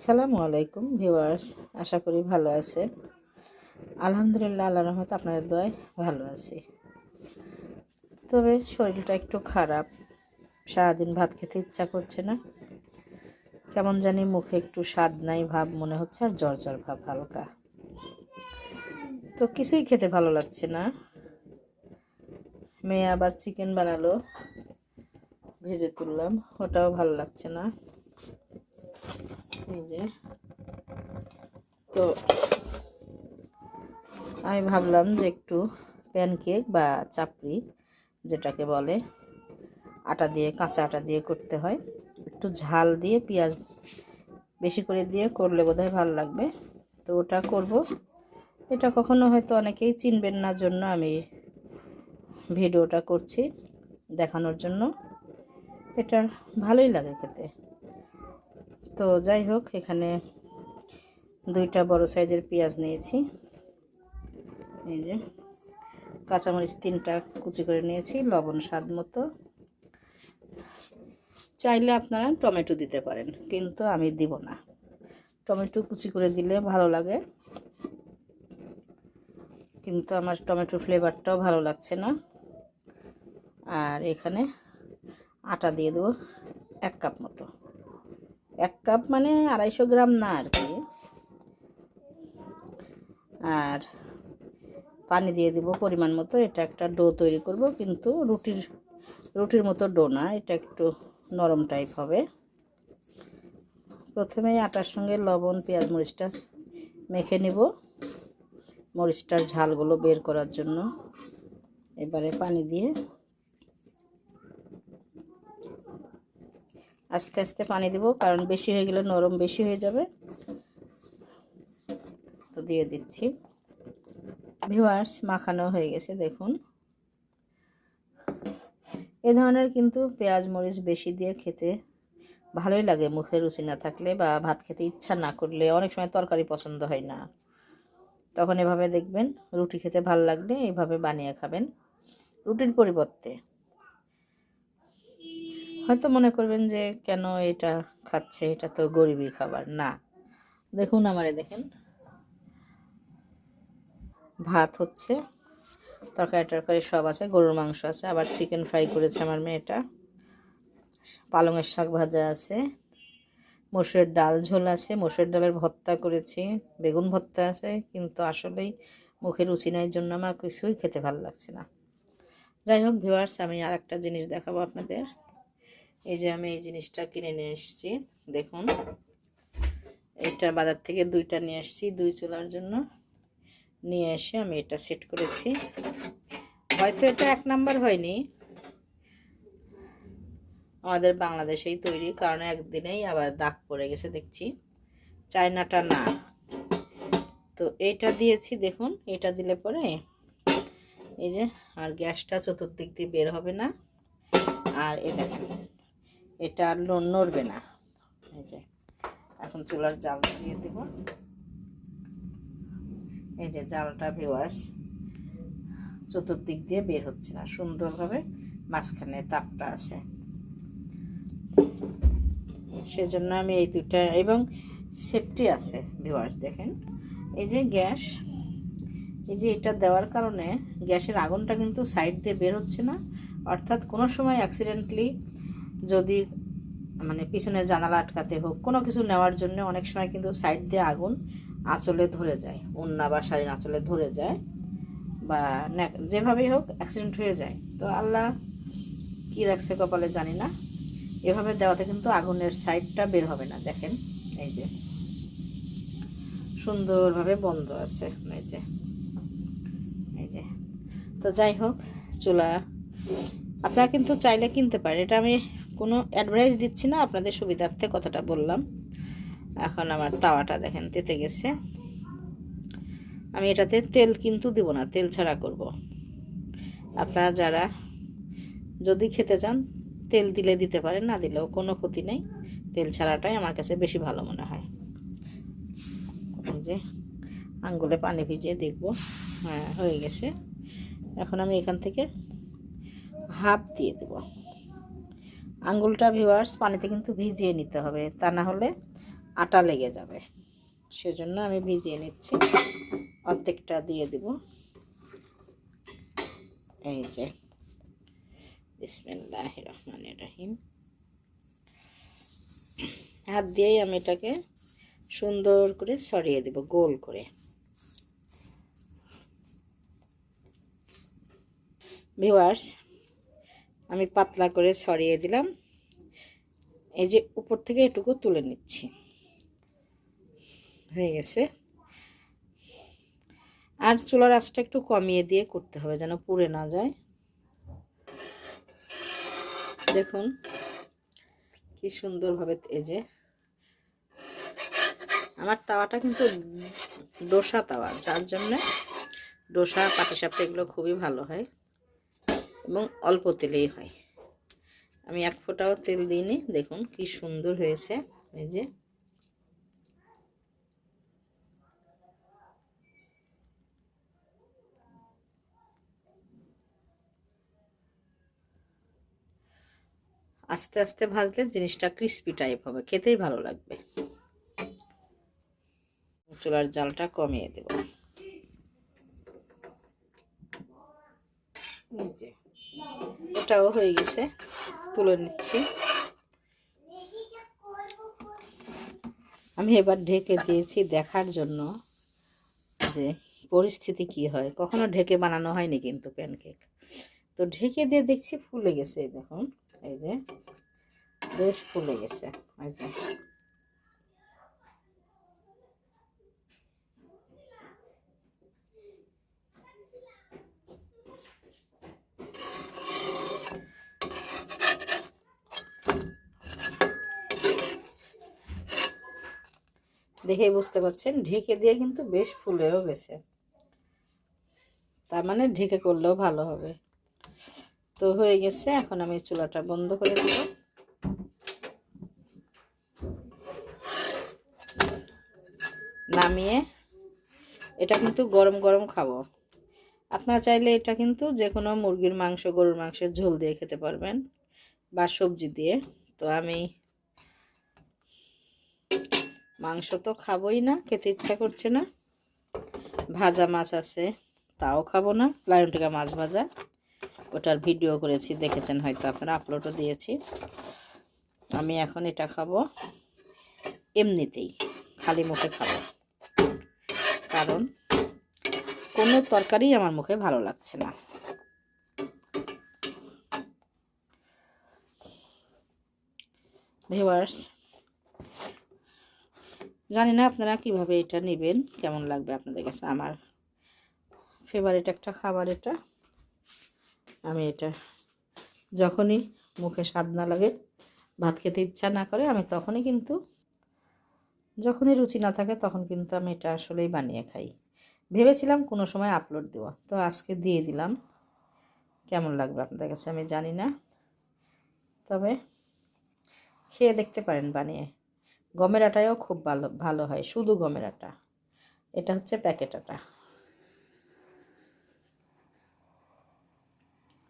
আসসালামু আলাইকুম ভিউয়ার্স, আশা করি ভালো আছেন। আলহামদুলিল্লাহ আল্লাহ রহমত আপনাদের দয় ভালো আছি। তবে শরীরটা একটু খারাপ, সারাদিন ভাত খেতে ইচ্ছা করছে না। কেমন জানি মুখে একটু স্বাদ নাই, ভাব মনে হচ্ছে, আর জ্বর জ্বর ভাব হালকা। তো কিছুই খেতে ভালো লাগছে না। মেয়ে আবার চিকেন বানালো, ভেজে তুললাম, ওটাও ভালো লাগছে না। যে তো আমি ভাবলাম যে একটু প্যানকেক বা চাপড়ি, যেটাকে বলে, আটা দিয়ে, কাঁচা আটা দিয়ে করতে হয়। একটু ঝাল দিয়ে পেঁয়াজ বেশি করে দিয়ে করলে বোধহয় ভালো লাগবে। তো ওটা করব। এটা কখনো হয়তো অনেকেই চিনবেন না জন্য আমি ভিডিওটা করছি দেখানোর জন্য। এটা ভালোই লাগে খেতে। তো যাই হোক, এখানে দুইটা বড় সাইজের পেঁয়াজ নিয়েছি। এই যে কাঁচামরিচ তিনটা কুচি করে নিয়েছি, লবণ স্বাদ মতো। চাইলে আপনারা টমেটো দিতে পারেন, কিন্তু আমি দিব না। টমেটো কুচি করে দিলে ভালো লাগে। কিন্তু আমার টমেটো ফ্লেভারটাও ভালো লাগছে না। আর এখানে আটা দিয়ে দেবো এক কাপ মতো। এক কাপ মানে আড়াইশো গ্রাম না আর কি। আর পানি দিয়ে দিব পরিমাণ মতো। এটা একটা ডো তৈরি করব, কিন্তু রুটির রুটির মতো ডো না, এটা একটু নরম টাইপ হবে। প্রথমে আটার সঙ্গে লবণ, পেঁয়াজ, মরিচটা মেখে নিব। মরিচটার ঝালগুলো বের করার জন্য। এবারে পানি দিয়ে আস্তে আস্তে পানি দিব, কারণ বেশি হয়ে গেলে নরম বেশি হয়ে যাবে। তো দিয়ে দিচ্ছি। ভিওয়ার্স মাখানো হয়ে গেছে, দেখুন। এ ধরনের কিন্তু পেঁয়াজ, মরিচ বেশি দিয়ে খেতে ভালোই লাগে। মুখে রুচি না থাকলে বা ভাত খেতে ইচ্ছা না করলে অনেক সময় তরকারি পছন্দ হয় না। তখন এভাবে দেখবেন, রুটি খেতে ভালো লাগলে এভাবে বানিয়ে খাবেন। রুটির পরিবর্তে হয়তো মনে করবেন যে, কেন এটা খাচ্ছে? এটা তো গরিবই খাবার। না। দেখুন আমারে দেখেন। ভাত হচ্ছে, তরকারি টরকারি সব আছে, গরুর মাংস আছে, আবার চিকেন ফ্রাই করেছে আমার মেয়েটা। পালংয়ের শাক ভাজা আছে মসুরের ডাল ঝোল আছে মসুরের ডালের ভর্তা করেছি, বেগুন ভর্তা আছে, কিন্তু আসলেই মুখে রুচি নাই জন্য আমার কিছুই খেতে ভালো লাগছে না। যাই হোক ভিউয়ার্স, আমি আর একটা জিনিস দেখাবো আপনাদের। এই যে আমি এই জিনিসটা কিনে নিয়ে এসেছি, দেখুন। এটা বাজার থেকে দুইটা নিয়ে এসেছি, দুই চুলার জন্য। নিয়ে এসে আমি এটা সেট করেছি। হয়তো এটা এক নাম্বার হয়নি। আমাদের বাংলাদেশেই তৈরি, কারণ একদিনেই আবার দাগ পড়ে গেছে, দেখছি। চায়নাটা না। তো এইটা দিয়েছি, দেখুন, এটা দিলে পরে এই যে, আর গ্যাসটা চতুর্দিক দিয়ে বের হবে না। আর এ দেখেন এটা আর নড়বে না। এই যে, এখন চুলার জাল দিয়ে দেব। এই যে জালটা ভিওয়ার্স চতুর্দিক দিয়ে বের হচ্ছে না, সুন্দরভাবে মাঝখানে তাপটা আছে। সেজন্য আমি এই দুটা এবং সেফটি আছে ভিওয়ার্স দেখেন। এই যে গ্যাস, এই যে এটা দেওয়ার কারণে গ্যাসের আগুনটা কিন্তু সাইড দিয়ে বের হচ্ছে না। অর্থাৎ কোনো সময় অ্যাক্সিডেন্টলি যদি মানে পিছনে জানালা আটকাতে হোক, কোনো কিছু নেওয়ার জন্য অনেক সময় কিন্তু সাইড দিয়ে আগুন আঁচলে ধরে যায় উন্না বা শাড়ির আঁচলে ধরে যায় বা যেভাবেই হোক অ্যাক্সিডেন্ট হয়ে যায়। তো আল্লাহ কী রাখছে কপালে জানি না। এভাবে দেওয়াতে কিন্তু আগুনের সাইডটা বের হবে না, দেখেন, এই যে। সুন্দরভাবে বন্ধ আছে, এই যে। এই যে। তো যাই হোক, চুলা, আপনারা কিন্তু চাইলে কিনতে পারেন, এটা আমি কোনো অ্যাডভাইস দিচ্ছি না, আপনাদের সুবিধার্থে কথাটা বললাম। এখন আমার তাওয়াটা দেখেন, তেতে গেছে। আমি এটাতে তেল কিন্তু দিব না, তেল ছাড়া করব। আপনারা যারা যদি খেতে চান, তেল দিলে দিতে পারেন, না দিলেও কোনো ক্ষতি নেই। তেল ছাড়াটাই আমার কাছে বেশি ভালো মনে হয়। যে আঙ্গুলে পানি ভিজিয়ে দেখব। হ্যাঁ হয়ে গেছে। এখন আমি এখান থেকে হাফ দিয়ে দেব। আঙ্গুলটা ভিওয়ার্স পানিতে কিন্তু ভিজিয়ে নিতে হবে। তা না হলে আটা লেগে যাবে। সেজন্য আমি ভিজিয়ে নিচ্ছি। অর্ধেকটা দিয়ে দেব। এই যে। বিসমিল্লাহ রহমান রহিম। হাত দিয়েই আমি এটাকে সুন্দর করে ছড়িয়ে দেব, গোল করে। ভিউয়ার্স আমি পাতলা করে ছড়িয়ে দিলাম। এই যে উপর থেকে এটুকু তুলে নিচ্ছি। হয়ে গেছে। আর চুলার আঁচটা একটু কমিয়ে দিয়ে করতে হবে যেন পুড়ে না যায়। দেখুন কি সুন্দরভাবে এই যে আমার তাওয়াটা কিন্তু ডোসা তাওয়া, যার জন্য ডোসা, পাটিসাপটা এগুলো খুবই ভালো হয়। এবং অল্প তেলেই হয়। আমি এক ফোঁটাও তেল দিইনি। দেখুন কি সুন্দর হয়েছে। এই যে। আস্তে আস্তে ভাজলে জিনিসটা ক্রিস্পি টাইপ হবে। খেতেই ভালো লাগবে। চুলার জালটা কমিয়ে দেব এই যে এটাও হয়ে গেছে। তুলে নিচ্ছি। আমি এবার ঢেকে দিয়েছি দেখার জন্য যে পরিস্থিতি কি হয়। কখনো ঢেকে বানানো হয়নি কিন্তু প্যানকেক তো ঢেকে দিয়ে দেখছি ফুলে গেছে, দেখুন। এই যে, বেশ ফুলে গেছে। এই যে দেখেই বুঝতে পারছেন, ঢেকে দিয়ে কিন্তু বেশ ফুলেও গেছে। তার মানে ঢেকে করলেও ভালো হবে। তো হয়ে গেছে, এখন আমি চুলাটা বন্ধ করে দেব। নামিয়ে এটা কিন্তু গরম গরম খাব। আপনারা চাইলে এটা কিন্তু যে কোনো মুরগির মাংস, গরুর মাংসের ঝোল দিয়ে খেতে পারবেন বা সবজি দিয়ে। তো আমি মাংস তো খাবোই না, খেতে ইচ্ছা করছে না। ভাজা মাছ আছে, তাও খাব না। লায়নটিকা মাছ ভাজা। ওটার ভিডিও করেছি, দেখেছেন হয়তো আপনারা, আপলোডও দিয়েছি। আমি এখন এটা খাব। এমনিতেই, খালি মুখে খাব। কারণ কোনো তরকারি আমার মুখে ভালো লাগছে না। ভিউয়ার্স জানি না আপনারা কীভাবে এটা নেবেন, কেমন লাগবে আপনাদের কাছে? আমার ফেভারিট একটা খাবার এটা। আমি এটা যখনই মুখে স্বাদ না লাগে, ভাত খেতে ইচ্ছা না করে, আমি তখনই কিন্তু, যখনই রুচি না থাকে তখন কিন্তু আমি এটা আসলেই বানিয়ে খাই। ভেবেছিলাম কোনো সময় আপলোড দেওয়া তো আজকে দিয়ে দিলাম। কেমন লাগবে আপনাদের কাছে আমি জানি না, তবে খেয়ে দেখতে পারেন বানিয়ে। গমের আটায়ও খুব ভালো ভালো হয়, শুধু গমের আটা। এটা হচ্ছে প্যাকেট আটা।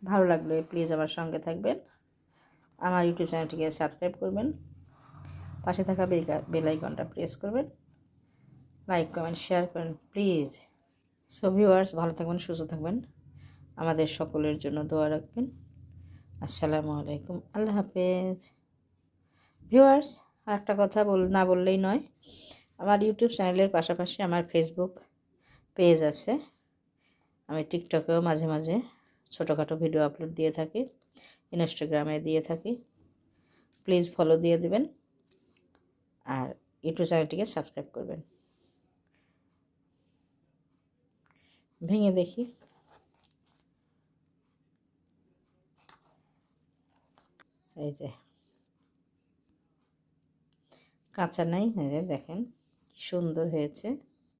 ভালো লাগলে, প্লিজ আমার সঙ্গে থাকবেন। আমার ইউটিউব চ্যানেলটিকে সাবস্ক্রাইব করবেন। পাশে থাকা বেলাইকনটা প্রেস করবেন। লাইক, কমেন্ট, শেয়ার করেন, প্লিজ। সো ভিউয়ার্স, ভালো থাকবেন, সুস্থ থাকবেন। আমাদের সকলের জন্য দোয়া রাখবেন। আসসালামু আলাইকুম, আল্লাহ হাফেজ। ভিউয়ার্স আর একটা কথা বল, না বললেই নয়। আমার ইউটিউব চ্যানেলের পাশাপাশি আমার ফেসবুক পেজ আছে। আমি টিকটকেও মাঝে মাঝে ছোটোখাটো ভিডিও আপলোড দিয়ে থাকি ইনস্টাগ্রামে দিয়ে থাকি। প্লিজ ফলো দিয়ে দেবেন। আর ইউটিউব চ্যানেলটিকে সাবস্ক্রাইব করবেন। ভেঙে দেখি। এই যে। কাঁচা নাই হ্যাঁ দেখেন কি সুন্দর হয়েছে।